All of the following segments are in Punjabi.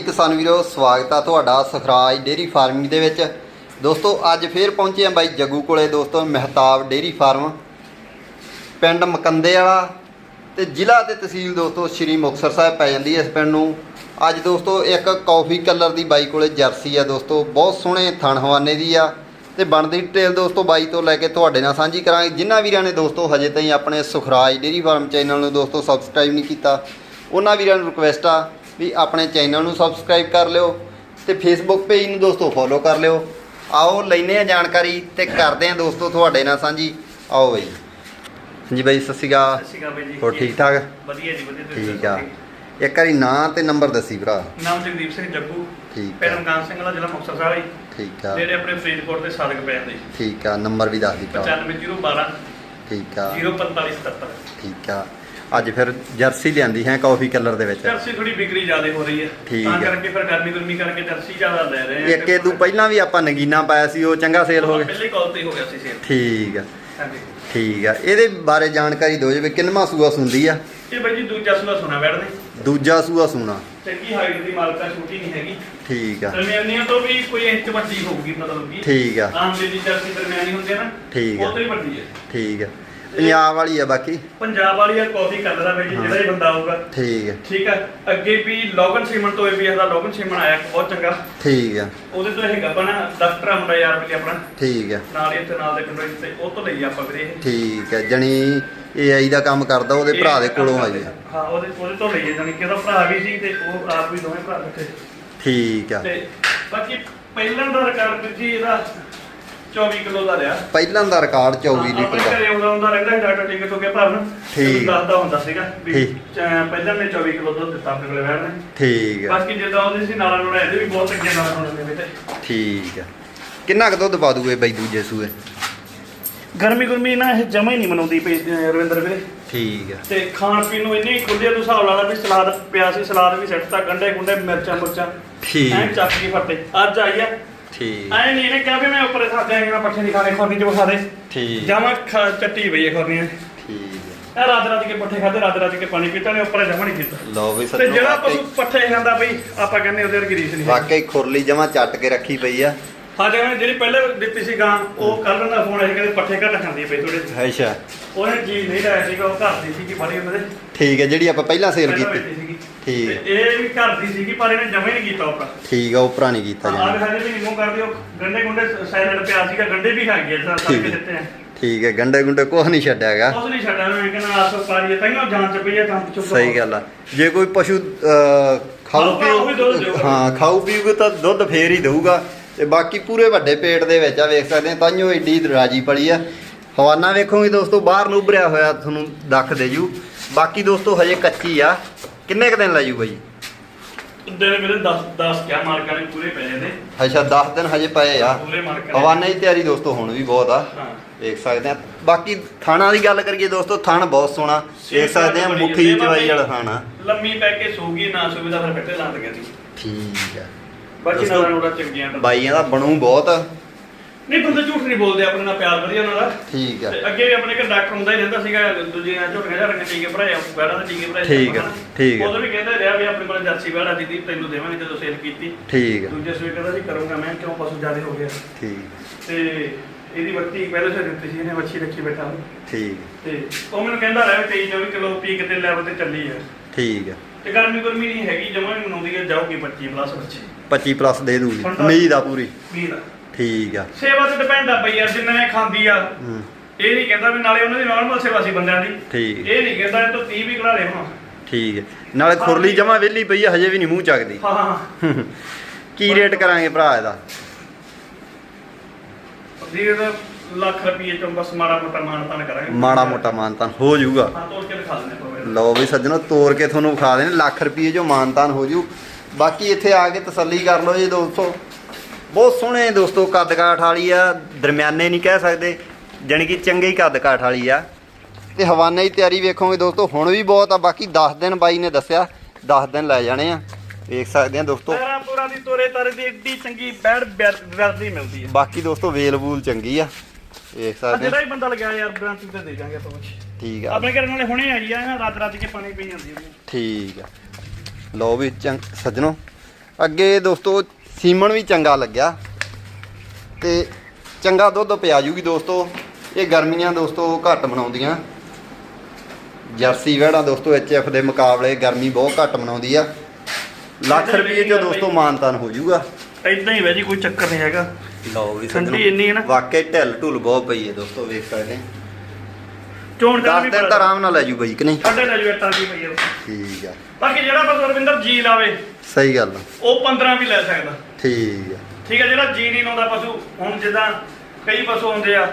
ਹਾਂਜੀ ਕਿਸਾਨ ਵੀਰੋ, ਸਵਾਗਤ ਆ ਤੁਹਾਡਾ ਸਖਰਾਜ ਡੇਰੀ ਫਾਰਮਿੰਗ ਦੇ ਵਿੱਚ। ਦੋਸਤੋ, ਅੱਜ ਫੇਰ ਪਹੁੰਚੇ ਆ ਬਾਈ ਜੱਗੂ ਕੋਲੇ, ਦੋਸਤੋ, ਮਹਿਤਾਬ ਡੇਰੀ ਫਾਰਮ। ਪਿੰਡ ਮਕੰਦੇ ਵਾਲਾ ਤੇ ਜ਼ਿਲ੍ਹਾ ਤੇ ਤਹਿਸੀਲ, ਦੋਸਤੋ, ਸ਼੍ਰੀ ਮੁਕਤਸਰ ਸਾਹਿਬ ਪੈ ਜਾਂਦੀ ਹੈ ਇਸ ਪਿੰਡ ਨੂੰ। ਅੱਜ, ਦੋਸਤੋ, ਇੱਕ ਕਾਫੀ ਕਲਰ ਦੀ ਬਾਈ ਕੋਲੇ ਜਰਸੀ ਆ, ਦੋਸਤੋ, ਬਹੁਤ ਸੋਹਣੇ ਥਣ ਹਵਾਨੇ ਦੀ ਆ। ਤੇ ਬਣਦੀ ਡਿਟੇਲ, ਦੋਸਤੋ, ਬਾਈ ਤੋਂ ਲੈ ਕੇ ਤੁਹਾਡੇ ਨਾਲ ਸਾਂਝੀ ਕਰਾਂਗੇ। ਜਿਨ੍ਹਾਂ ਵੀਰਾਂ ਨੇ, ਦੋਸਤੋ, ਹਜੇ ਤਾਈਂ ਆਪਣੇ ਸੁਖਰਾਜ ਡੇਰੀ ਫਾਰਮ ਚੈਨਲ ਨੂੰ, ਦੋਸਤੋ, ਸਬਸਕ੍ਰਾਈਬ ਨਹੀਂ ਕੀਤਾ, ਉਹਨਾਂ ਵੀਰਾਂ ਨੂੰ ਰਿਕੁਐਸਟ ਆ ਵੀ ਆਪਣੇ ਚੈਨਲ ਨੂੰ ਸਬਸਕ੍ਰਾਈਬ ਕਰ ਲਿਓ ਤੇ ਫੇਸਬੁੱਕ ਪੇਜ ਨੂੰ ਦੋਸਤੋ ਫੋਲੋ ਕਰ ਲਿਓ। ਆਓ ਲੈਨੇ ਆ ਜਾਣਕਾਰੀ ਤੇ ਕਰਦੇ ਆ ਦੋਸਤੋ ਤੁਹਾਡੇ ਨਾਲ ਸਾਂਝੀ। ਆਓ ਬਈ। ਹਾਂਜੀ ਬਾਈ ਸਤਿ ਸ਼੍ਰੀ ਅਕਾਲ। ਸਤਿ ਸ਼੍ਰੀ ਅਕਾਲ ਬਾਈ ਜੀ। ਹੋਰ ਠੀਕ ਠਾਕ? ਵਧੀਆ ਜੀ ਵਧੀਆ। ਤੁਸੀਂ ਠੀਕ ਆ। ਇੱਕ ਵਾਰੀ ਨਾਂ ਤੇ ਨੰਬਰ ਦੱਸੀ ਭਰਾ। ਜੀ। ਨਾਮ ਜਗਦੀਪ ਸਿੰਘ ਜੱਗੂ। ਠੀਕ ਪਿੰਡ ਮਕਾਨ ਸਿੰਘ ਵਾਲਾ ਜ਼ਿਲ੍ਹਾ ਮੁਕਤਸਰ ਸਾਹਿਬ ਹੈ ਠੀਕ ਆ। ਜਿਹੜੇ ਆਪਣੇ ਫਰੀਦਕੋਟ ਦੇ ਸਾਦਕ ਪੈ ਜਾਂਦੇ ਠੀਕ ਆ। ਨੰਬਰ ਵੀ ਦੱਸ ਦੀ ਭਰਾ 95012 ਠੀਕ ਆ। 04577 ਠੀਕ ਆ। ਅੱਜ ਫਿਰ ਜਰਸੀ ਲਿਆਂਦੀ ਹੈ ਕਾਫੀ ਕਲਰ ਦੇ ਵਿੱਚ। ਜਰਸੀ ਥੋੜੀ ਵਿਕਰੀ ਜ਼ਿਆਦਾ ਹੋ ਰਹੀ ਹੈ। ਠੀਕ ਤਾਂ ਹੈ। ਕਰਕੇ ਫਿਰ ਗਰਮੀ ਗਰਮੀ ਕਰਕੇ ਜਰਸੀ ਜ਼ਿਆਦਾ ਲੈ ਰਹੇ ਆ ਇੱਕ ਇਹ ਤੋਂ ਪਹਿਲਾਂ ਵੀ ਆਪਾਂ ਨਗੀਨਾ ਪਾਇਆ ਸੀ ਉਹ ਚੰਗਾ ਸੇਲ ਹੋ ਗਿਆ। ਪਹਿਲੇ ਕਾਲ ਤੇ ਹੀ ਹੋ ਗਿਆ ਸੀ ਸੇਲ ਠੀਕ ਆ। ਹਾਂਜੀ। ਠੀਕ ਆ। ਇਹਦੇ ਬਾਰੇ ਜਾਣਕਾਰੀ ਦਿਓ ਜਿਵੇਂ ਕਿੰਨਵਾਂ ਸੂਆ ਸੁੰਦੀ ਆ। ਇਹ ਬਾਈ ਜੀ ਦੂਜਾ ਸੂਆ ਸੁਣਾ ਬੈਠਦੇ ਦੂਜਾ ਸੂਆ ਸੂਣਾ। ਚੰਗੀ ਹਾਈਟ ਦੀ ਮਾਲਕਾ ਛੋਟੀ ਨਹੀਂ ਹੈਗੀ। ਠੀਕ ਆ। ਦਰਮਿਆਨੀਆਂ ਤੋਂ ਵੀ ਕੋਈ ਇੰਚ ਵੱਡੀ ਹੋਊਗੀ ਮਤਲਬ ਕਿ। ਠੀਕ ਆ। ਆਮ ਜਿਹੜੀ ਜਰਸੀ ਦਰਮਿਆਨੀ ਹੁੰਦੀ ਹੈ ਨਾ। ਠੀਕ ਆ। ਉਹ ਤੋਂ ਹੀ ਵੱਡੀ ਹੈ। ਠੀਕ ਆ। ਪੰਜਾਬ ਵਾਲੀ ਆ ਬਾਕੀ। ਪੰਜਾਬ ਵਾਲੀ ਆ ਕਾਫੀ ਕਲਰ ਆ ਬਾਈ ਜੀ ਜਿਹੜਾ ਹੀ। ਬੰਦਾ ਆਊਗਾ। ਠੀਕ ਆ। ਠੀਕ ਆ ਅੱਗੇ ਵੀ ਲੋਗਨ ਸੀਮਨ ਤੋਂ ਵੀ ਇਹਦਾ ਲੋਗਨ ਸੀਮਨ ਆਇਆ ਬਹੁਤ ਚੰਗਾ। ਠੀਕ ਆ। ਉਹਦੇ ਤੋਂ ਇਹ ਗੱਬਨ ਦਸਤਰਾ ਹੁੰਦਾ ਯਾਰ ਵੀ ਆਪਣਾ। ਠੀਕ ਆ। ਨਾਲ ਹੀ ਇੱਥੇ ਨਾਲ ਦੇ ਪਿੰਡੋਂ ਤੇ ਉਹ ਤੋਂ ਲਈ ਆਪਾਂ ਵੀਰੇ ਇਹ। ਠੀਕ ਆ ਜਣੀ ਏਆਈ ਦਾ ਕੰਮ ਕਰਦਾ ਉਹਦੇ ਭਰਾ ਦੇ ਇਹ ਕੋਲੋਂ ਆਈ ਆ ਹਾਂ ਉਹਦੇ ਉਹਦੇ ਤੋਂ ਲਈਏ ਜਾਨੀ ਕਿ ਉਹਦਾ ਭਰਾ ਵੀ ਸੀ ਤੇ ਉਹ ਆਪ ਵੀ ਦੋਵੇਂ ਭਰਾ ਇਕੱਠੇ ਠੀਕ ਆ। ਤੇ ਬਾਕੀ ਪਹਿਲਾਂ ਦਾ ਰਿਕਾਰਡ ਜੀ ਇਹਦਾ 24 ਕਿਲੋ ਦਾ ਰਿਹਾ। ਪਹਿਲਾਂ ਦਾ ਰਿਕਾਰਡ 24 ਆਪਣੇ ਲੀਟਰ ਦਾ। ਘਰੇ ਆਉਂਦਾ ਹੁੰਦਾ ਰਹਿੰਦਾ ਸੀ ਡਾਕਟਰ ਹੋ ਗਿਆ ਭਰਨ। ਠੀਕ। ਦੱਸਦਾ ਹੁੰਦਾ ਸੀਗਾ ਵੀ ਪਹਿਲਾਂ ਨੇ 24 ਕਿਲੋ ਦੁੱਧ ਦਿੱਤਾ ਆਪਣੇ ਕੋਲੇ ਵੈਣ ਨੇ ਠੀਕ ਆ ਬਾਕੀ ਜਿੱਦਾਂ ਉਹਦੀ ਸੀ ਨਾਲਾਂ ਨੂੰ ਇਹਦੇ ਵੀ ਬਹੁਤ ਅੱਗੇ ਨਾਲ ਹੁੰਦੇ ਨੇ ਤੇ ਠੀਕ ਆ ਕਿੰਨਾ ਕੁ ਦੁੱਧ ਪਾ ਦੂਏ ਬਈ ਦੂਜੇ ਸੂਏ? ਗਰਮੀ ਗੁਰਮੀ ਨਾ ਇਹ ਜਮਾ ਹੀ ਨਹੀਂ ਮਨਾਉਂਦੀ ਪਈ ਰਵਿੰਦਰ ਵੀਰੇ। ਠੀਕ ਆ ਤੇ ਖਾਣ ਪੀਣ ਨੂੰ ਇੰਨੀ ਖੁੱਲੇ ਤੋਂ ਹਿਸਾਬ ਲਾ ਲਾ ਵੀ ਸਲਾਦ ਪਿਆ ਸੀ ਸਲਾਦ ਵੀ ਸੱਟਤਾ ਗੰਡੇ ਗੁੰਡੇ ਮਿਰਚਾਂ ਮੁਰਚਾਂ। ਠੀਕ। ਐਂ ਚੱਕ ਕੇ ਫੱਟੇ ਅੱਜ ਆਈ ਆ। ਠੀਕ। ਐ ਨਹੀਂ ਇਹਨੇ ਕਿਹਾ ਵੀ ਮੈਂ ਉੱਪਰੇ ਖਾਦੇ ਆਂਗਾ ਪੱਠੇ ਖਾਣੇ ਖੋਰਨੀ ਚ ਦੇ। ਠੀਕ। ਜਾਵਾਂ ਚੱਟੀ ਪਈ ਹੈ ਖੋਰਨੀਆਂ। ਠੀਕ ਇਹ ਰਾਤ ਰਾਤ ਕੇ ਪੱਠੇ ਖਾਦੇ ਰਾਤ ਰਾਤ ਕੇ ਪਾਣੀ ਪੀਤਾ ਨੇ ਉੱਪਰੇ ਜਮਾ ਨਹੀਂ ਆ। ਲਓ ਵੀ ਤੇ ਸੱਜਣੋ ਜਿਹੜਾ ਵਾਕਈ ਪਸ਼ੂ ਪੱਠੇ ਖਾਂਦਾ ਬਈ ਆਪਾਂ ਕਹਿੰਦੇ ਉਹਦੇ ਵਰਗੀ ਰੀਸ ਨਹੀਂ ਵਾਕਈ ਖੁਰਲੀ ਜਮਾ ਚੱਟ ਕੇ ਰੱਖੀ ਪਈ ਆ। ਹਾਂ ਜਿਵੇਂ ਜਿਹੜੀ ਪਹਿਲੇ ਦਿੱਤੀ ਸੀ ਗਾਂ ਉਹ ਕੱਲ ਦਾ ਫੋਨ ਆਇਆ ਕਹਿੰਦੇ ਪੱਠੇ ਘੱਟ ਖਾਂਦੀ ਬਈ ਥੋੜੇ ਅੱਛਾ। ਉਹਨੇ ਚੀਜ਼ ਨਹੀਂ ਲਾਇਆ ਸੀਗਾ ਉਹ ਘਰ ਦੀ ਸੀਗੀ ਬੜੀ ਉਹਨਾਂ ਦੇ ਠੀਕ ਹੈ ਜਿਹੜੀ ਆਪਾਂ ਪਹਿਲਾਂ ਸੇਲ ਕੀਤੀ। ਠੀਕ। ਤੇ ਇਹ ਵੀ ਘਰ ਦੀ ਸੀਗੀ ਪਰ ਇਹਨੇ ਜਮੇ ਨਹੀਂ ਕੀਤਾ ਉਪਰ। ਠੀਕ ਆ ਉਪਰਾਂ ਨਹੀਂ ਕੀਤਾ ਆਹ ਜਾਣਾ। ਹਜੇ ਵੀ ਨਹੀਂ ਮੂੰਹ ਕਰਦੀ ਉਹ ਗੰਡੇ ਗੁੰਡੇ ਸੈਲਡ ਪਿਆ ਸੀਗਾ ਗੰਡੇ ਵੀ ਖਾ ਗਏ ਸਾਰ ਸਾਰ ਠੀਕ ਕੇ ਹੈ। ਦਿੱਤੇ ਆ। ਠੀਕ ਹੈ ਗੰਡੇ ਗੁੰਡੇ ਕੁਛ ਨਹੀਂ ਛੱਡਿਆਗਾ ਉਸ ਨਹੀਂ ਛੱਡਿਆ ਮੈਂ ਕਹਿੰਦਾ ਆਸੋ ਪਾਰੀ ਤਾਈਓ ਜਾਨ ਚ ਪਈ ਆ ਕੰਮ ਚੁੱਪ ਸਹੀ ਗੱਲ ਆ। ਜੇ ਕੋਈ ਪਸ਼ੂ ਅਹ, ਖਾਊ ਖਾਊਗਾ, ਉਹ ਵੀ ਦੁੱਧ ਪੀਊ ਦੇਊਗਾ। ਹਾਂ ਖਾਊ ਪੀਊਗਾ ਤਾਂ ਦੁੱਧ ਫੇਰ ਹੀ ਦੇਊਗਾ। ਤੇ ਬਾਕੀ ਪੂਰੇ ਵੱਡੇ ਪੇਟ ਦੇ ਵਿੱਚ ਆ ਵੇਖ ਸਕਦੇ ਆ ਤਾਂਿਓ ਏਡੀ ਰਾਜੀ ਪਲੀ ਆ। ਹਵਾਨਾ ਵੇਖੋਗੇ ਦੋਸਤੋ ਬਾਹਰ ਨੂੰ ਉਭਰਿਆ ਹੋਇਆ ਤੁਹਾਨੂੰ ਦੱਖ ਦੇ ਜੂ। ਬਾਕੀ ਦੋਸਤੋ ਹਜੇ ਕੱਚੀ ਆ। ਕਿੰਨੇ ਕ ਦਿਨ ਲੈ ਜੂ? ਬਾਈ ਦੇ ਮੇਰੇ 10 10 ਕਿਆ ਮਾਰਕਾਂ ਨੇ ਪੂਰੇ ਪਏ ਨੇ। ਅੱਛਾ 10 ਦਿਨ ਹਜੇ ਪਏ ਆ। ਪੂਰੇ ਮਾਰਕਾਂ ਨੇ। ਹਵਾਨਾ ਦੀ ਤਿਆਰੀ ਦੋਸਤੋ ਹੁਣ ਵੀ ਬਹੁਤ ਆ। ਹਾਂ। ਵੇਖ ਸਕਦੇ ਆ। ਬਾਕੀ ਥਾਣਾ ਦੀ ਗੱਲ ਕਰੀਏ ਦੋਸਤੋ ਥਣ ਬਹੁਤ ਸੋਹਣਾ। ਵੇਖ ਸਕਦੇ ਆ ਮੁੱਠੀ ਹੈ, ਚਵਾਈ ਵਾਲਾ ਥਾਣਾ। ਲੰਮੀ ਪੈ ਕੇ ਸੂਗੀ ਨਾ ਸੂਗੀ ਫਿਰ ਫੱਟੇ ਲੰਦ ਗਿਆ ਸੀ ਠੀਕ ਆ। ਬਾਕੀ ਦੋਸਤੋ, ਨਾਲ ਉਹਦਾ ਚੰਗੀਆਂ ਬਾਈਆਂ ਦਾ ਬਣੂ ਬਹੁਤ। ਆ। ਨਹੀਂ ਬੰਦੇ ਝੂਠ ਨਹੀਂ ਬੋਲਦੇ ਆਪਣੇ ਨਾਲ ਪਿਆਰ ਵਧੀਆ ਉਹਨਾਂ ਦਾ। ਠੀਕ ਆ। ਤੇ ਅੱਗੇ ਵੀ ਆਪਣੇ ਘਰ ਡਾਕਟਰ ਹੁੰਦਾ ਹੀ ਰਹਿੰਦਾ ਸੀਗਾ ਦੂਜੀਆਂ ਝੋਟੀਆਂ ਝਾੜੀਆਂ ਟੀਕੇ ਭਰਾਏ ਬੈੜਾਂ ਦੇ ਟੀਕੇ ਭਰਾਏ ਠੀਕ ਆ, ਠੀਕ ਆ। ਉਦੋਂ ਵੀ ਕਹਿੰਦਾ ਰਿਹਾ ਵੀ ਆਪਣੇ ਕੋਲ ਜਰਸੀ ਬੈੜਾ ਦੀ ਤੈਨੂੰ ਦੇਵਾਂਗੇ ਜਦੋਂ ਸੇਲ ਕੀਤੀ। ਠੀਕ ਆ। ਦੂਜੇ ਸਵੇਰ ਕਹਿੰਦਾ ਜੀ ਕਰੂੰਗਾ ਮੈਂ ਕਿਉਂ ਪਸ਼ੂ ਜ਼ਿਆਦਾ ਹੋ ਗਿਆ? ਠੀਕ। ਤੇ ਇਹਦੀ ਵੱਟੀ ਪਹਿਲੇ ਸੇ ਦਿੱਤੀ ਸੀ ਇਹਨੇ ਵੱਛੀ ਰੱਖੀ ਬੈਠਾ। ਠੀਕ। ਤੇ ਉਹ ਮੈਨੂੰ ਕਹਿੰਦਾ ਰਿਹਾ ਵੀ 23 24 ਕਿਲੋ ਪੀਕ ਤੇ ਲੈਵਲ ਤੇ ਚੱਲੀ ਹੈ ਠੀਕ ਆ। ਤੇ ਗਰਮੀ ਗਰਮੀ ਨਹੀਂ ਹੈਗੀ ਜਮਾਂ ਹੀ ਮਨਾਉਂਦੀ ਜਾਊਗੀ 25 ਪਲੱਸ ਬੱਚੀ। 25 ਪਲੱਸ ਦੇ ਦੂਗੀ। ਉਮੀਦ ਆ ਪੂਰੀ। ਵੀਰ ਠੀਕ ਆ। ਸੇਵਾ ਤੇ ਡਿਪੈਂਡ ਆ ਬਈ ਯਾਰ ਜਿੰਨਾ ਇਹ ਖਾਂਦੀ ਆ। ਹੂੰ। ਇਹ ਨਹੀਂ ਕਹਿੰਦਾ ਵੀ ਨਾਲੇ ਉਹਨਾਂ ਦੀ ਨਾਰਮਲ ਸੇਵਾ ਸੀ ਬੰਦਿਆਂ ਦੀ। ਠੀਕ ਇਹ ਨਹੀਂ ਕਹਿੰਦਾ ਇਹ ਤੋਂ 30 ਵੀ ਕਢਾ ਲੈ ਹੁਣ ਠੀਕ ਹੈ ਨਾਲੇ ਖੁਰਲੀ ਜਮਾ ਵਿਹਲੀ ਪਈ ਆ ਹਜੇ ਵੀ ਨਹੀਂ ਮੂੰਹ ਚੱਕਦੀ। ਹਾਂ ਕੀ ਰੇਟ ਕਰਾਂਗੇ ਭਰਾ ਇਹਦਾ? ਵੀਰ ਲੱਖ ਰੁਪਏ ਬਸ ਮਾੜਾ ਮੋਟਾ ਮਾਨਤਾਨ ਕਰਾਂਗੇ। ਮਾੜਾ ਮੋਟਾ ਮਾਨਤਾਨ ਹੋ ਜਾਊਗਾ। ਹਾਂ ਤੋੜ ਕੇ ਦਿਖਾ ਦਿੰਦੇ ਆਪਾਂ ਲਓ ਵੀ ਸੱਜਣੋ ਤੋੜ ਕੇ ਤੁਹਾਨੂੰ ਵਿਖਾ ਦੇਣੇ ਲੱਖ ਰੁਪਏ ਜੋ ਮਾਨਤਾਨ ਹੋ ਜੂ। ਬਾਕੀ ਇੱਥੇ ਆ ਕੇ ਤਸੱਲੀ ਕਰ ਲਓ ਜੀ ਦੋਸਤੋ। ਬਹੁਤ ਸੋਹਣੇ ਦੋਸਤੋ ਕੱਦ ਕਾਠ ਵਾਲੀ ਆ ਦਰਮਿਆਨੇ ਨਹੀਂ ਕਹਿ ਸਕਦੇ ਜਾਣੀ ਕਿ ਚੰਗੇ ਹੀ ਕੱਦ ਕਾਠ ਵਾਲੀ ਆ। ਤੇ ਹਵਾਨੇ ਦੀ ਤਿਆਰੀ ਵੇਖੋਗੇ ਦੋਸਤੋ ਹੁਣ ਵੀ ਬਹੁਤ ਆ ਬਾਕੀ 10 ਦਿਨ ਬਾਈ ਨੇ ਦੱਸਿਆ 10 ਦਿਨ ਲੈ ਜਾਣੇ ਆ। ਵੇਖ ਸਕਦੇ ਆ ਦੋਸਤੋ। ਪੈਰਾਂ ਪੂਰਾਂ ਦੀ ਤੋਰੇ ਤਾਰੇ ਦੀ ਏਡੀ ਚੰਗੀ ਬੈੜ ਵਰਦੀ ਮਿਲਦੀ ਹੈ ਬਾਕੀ ਦੋਸਤੋ ਵੇਲ ਵੂਲ ਚੰਗੀ ਆ। ਵੇਖ ਆ ਸਕਦੇ ਜਿਹੜਾ ਆ। ਹੀ ਬੰਦਾ ਲੱਗਿਆ ਯਾਰ ਬ੍ਰਾਂਚ ਤੇ ਦੇ ਜਾਾਂਗੇ ਆਪਾਂ। ਠੀਕ ਆ। ਆਪਣੇ ਘਰ ਨਾਲੇ ਹੁਣੇ ਆਈ ਆ ਰਾਤ ਰਾਤ ਕੇ ਪਾਣੀ ਪੀ ਜਾਂਦੀ ਹੈ ਠੀਕ ਆ। ਲਓ ਵੀ ਚੰਗ ਸੱਜਣੋ। ਅੱਗੇ ਦੋਸਤੋ ਸੀਮਨ ਵੀ ਚੰਗਾ ਲੱਗਿਆ ਤੇ ਚੰਗਾ ਦੁੱਧ ਪਿਆ ਜੂਗੀ ਦੋਸਤੋ। ਇਹ ਗਰਮੀਆਂ ਦੋਸਤੋ ਘੱਟ ਮਨਾਉਂਦੀਆਂ। ਜਰਸੀ ਵੈੜਾਂ ਦੋਸਤੋ ਐਚਐਫ ਦੇ ਮੁਕਾਬਲੇ ਗਰਮੀ ਬਹੁਤ ਘੱਟ ਮਨਾਉਂਦੀ ਆ। ਲੱਖ ਰੁਪਏ ਚ ਦੋਸਤੋ ਮਾਨਤਾਨ ਹੋ ਜਾਊਗਾ ਇਦਾਂ ਹੀ ਵੈ ਜੀ ਕੋਈ ਚੱਕਰ ਨਹੀਂ ਹੈਗਾ। ਲਓ ਵੀ ਠੰਡੀ ਇੰਨੀ ਹੈ ਨਾ। ਵਾਕਈ ਢਿੱਲ ਢੁੱਲ ਬਹੁਤ ਪਈ ਹੈ ਦੋਸਤੋ ਵੇਖ ਸਕਦੇ ਚੋਣ ਦਾ 10 ਦਿਨ ਤਾਂ ਆਰਾਮ ਨਾਲ ਲੈ ਜੂ ਬਈ ਕਿ ਨਹੀਂ? ਸਾਡੇ ਲੈ ਜੋ ਇੱਟਾਂ ਦੀ ਪਈ ਠੀਕ ਆ। ਬਾਕੀ ਜਿਹੜਾ ਬਸ ਰਵਿੰਦਰ ਜੀ ਲਾਵੇ ਸਹੀ ਗੱਲ ਉਹ 15 ਵੀ ਲੈ ਸਕਦਾ। ਠੀਕ ਆ। ਠੀਕ ਹੈ ਜਿਹੜਾ ਜੀ ਨਹੀਂ ਲਾਉਂਦਾ ਪਸ਼ੂ ਹੁਣ ਜਿੱਦਾਂ ਕਈ ਪਸ਼ੂ ਹੁੰਦੇ ਆ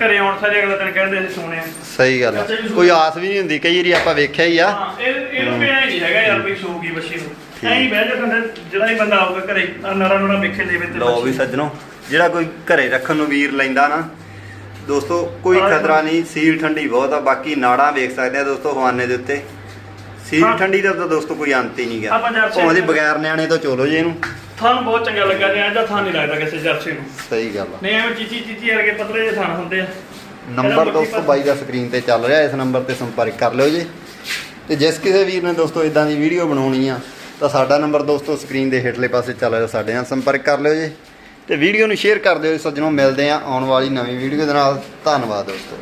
ਘਰੇ ਆਉਣ ਸਾਰੇ ਅਗਲੇ ਦਿਨ ਕਹਿੰਦੇ ਅਸੀਂ ਆ। ਸਹੀ ਗੱਲ ਆ। ਕੋਈ ਆਸ ਵੀ ਨਹੀਂ ਹੁੰਦੀ ਕਈ ਵਾਰੀ ਆਪਾਂ ਵੇਖਿਆ ਹੀ ਆ। ਹਾਂ ਇਹ ਇਹਨੂੰ ਐ ਨਹੀਂ ਹੈਗਾ ਯਾਰ ਵੀ ਸੂਗੀ ਬੱਚੀ ਨੂੰ। ਐਂ ਹੀ ਬਹਿ ਜਾ ਕੰਦੇ ਜਿਹੜਾ ਹੀ ਬੰਦਾ ਆਊਗਾ ਘਰੇ ਆਹ ਨਰਾ ਨਰਾ ਵੇਖੇ ਦੇਵੇ ਤੇ ਲਓ ਵੀ ਸੱਜਣੋ ਜਿਹੜਾ ਕੋਈ ਘਰੇ ਰੱਖਣ ਨੂੰ ਵੀਰ ਲੈਂਦਾ ਨਾ ਦੋਸਤੋ ਕੋਈ। ਖਤਰਾ ਨਹੀਂ ਸੀਲ ਠੰਡੀ ਬਹੁਤ ਆ ਬਾਕੀ ਨਾੜਾਂ ਵੇਖ ਸਕਦੇ ਆ ਦੋਸਤੋ ਹਵਾਨੇ ਦੇ ਉੱਤੇ। ਸੀਲ ਹਾਂ। ਠੰਡੀ ਦਾ ਤਾਂ ਦੋਸਤੋ ਕੋਈ ਅੰਤ ਹੀ ਨਹੀਂ ਗਿਆ ਆਪਾਂ ਜਰਸੀ ਭਾਵੇਂ ਦੀ ਬਗੈਰ ਨਿਆਣੇ ਤੋਂ ਚੋਲੋ ਜੇ ਇਹਨੂੰ। ਥਾਨ ਬਹੁਤ ਚੰਗਾ ਲੱਗਾ ਜਾਂ ਥਾਨ ਨਹੀਂ ਲੱਗਦਾ ਕਿਸੇ ਜਰਸੀ ਨੂੰ। ਸਹੀ ਗੱਲ ਆ। ਨਹੀਂ ਐਵੇਂ ਚੀਚੀ ਚੀਚੀ ਵਰਗੇ ਪਤਲੇ ਜਿਹੇ ਥਾਨ ਹੁੰਦੇ ਆ। ਨੰਬਰ ਦੋਸਤੋ ਬਾਈ ਦਾ ਸਕਰੀਨ ਤੇ ਚੱਲ ਰਿਹਾ ਇਸ ਨੰਬਰ ਤੇ ਸੰਪਰਕ ਕਰ ਲਿਓ ਜੀ। ਤੇ ਜਿਸ ਕਿਸੇ ਵੀਰ ਨੇ ਦੋਸਤੋ ਇਦਾਂ ਦੀ ਵੀਡੀਓ ਬਣਾਉਣੀ ਆ ਤਾਂ ਸਾਡਾ ਨੰਬਰ ਦੋਸਤੋ ਸਕਰੀਨ ਦੇ ਹੇਠਲੇ ਪਾਸੇ ਚੱਲ ਰਿਹਾ ਸਾਡੇ ਨਾਲ ਸੰਪਰਕ ਕਰ ਲਿਓ ਜੀ। ਤੇ ਵੀਡੀਓ ਨੂੰ ਸ਼ੇਅਰ ਕਰ ਦਿਓ ਜੀ ਸੱਜਣੋ ਮਿਲਦੇ ਆ ਆਉਣ ਵਾਲੀ ਨਵੀਂ ਵੀਡੀਓ ਦੇ ਨਾਲ। ਧੰਨਵਾਦ ਦੋਸਤੋ।